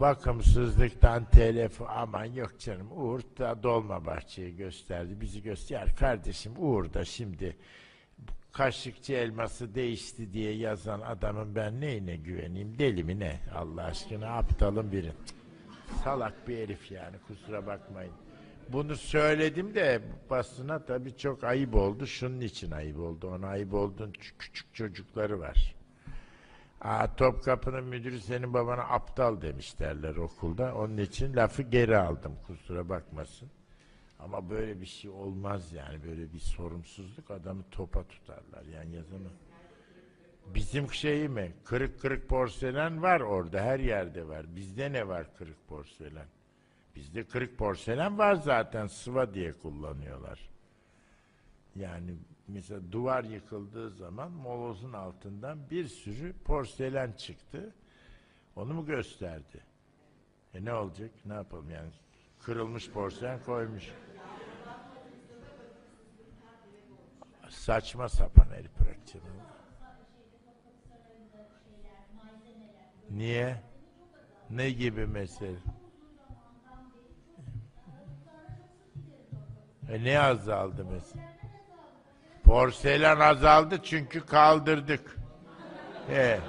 bakımsızlıktan telef aman yok canım Uğur da Dolmabahçe'yi gösterdi bizi göster kardeşim Uğur da şimdi kaşıkçı elması değişti diye yazan adamın ben neyine güveneyim deli mi ne? Allah aşkına aptalın biri. Salak bir herif yani kusura bakmayın. Bunu söyledim de basına tabii çok ayıp oldu şunun için ayıp oldu ona ayıp olduğun ç- küçük çocukları var Aa, Topkapı'nın müdürü senin babana aptal demiş derler okulda. Onun için lafı geri aldım kusura bakmasın. Ama böyle bir şey olmaz yani böyle bir sorumsuzluk adamı topa tutarlar yani yazını. Bizim şeyi mi? Kırık kırık porselen var orada her yerde var. Bizde ne var kırık porselen? Bizde kırık porselen var zaten sıva diye kullanıyorlar. Yani mesela duvar yıkıldığı zaman molozun altından bir sürü porselen çıktı. Onu mu gösterdi? E ne olacak? Ne yapalım yani? Kırılmış porselen koymuş. Saçma sapan herif bırakacağım. Niye? Ne gibi mesele? E ne azaldı mesela? Porselen azaldı çünkü kaldırdık. He.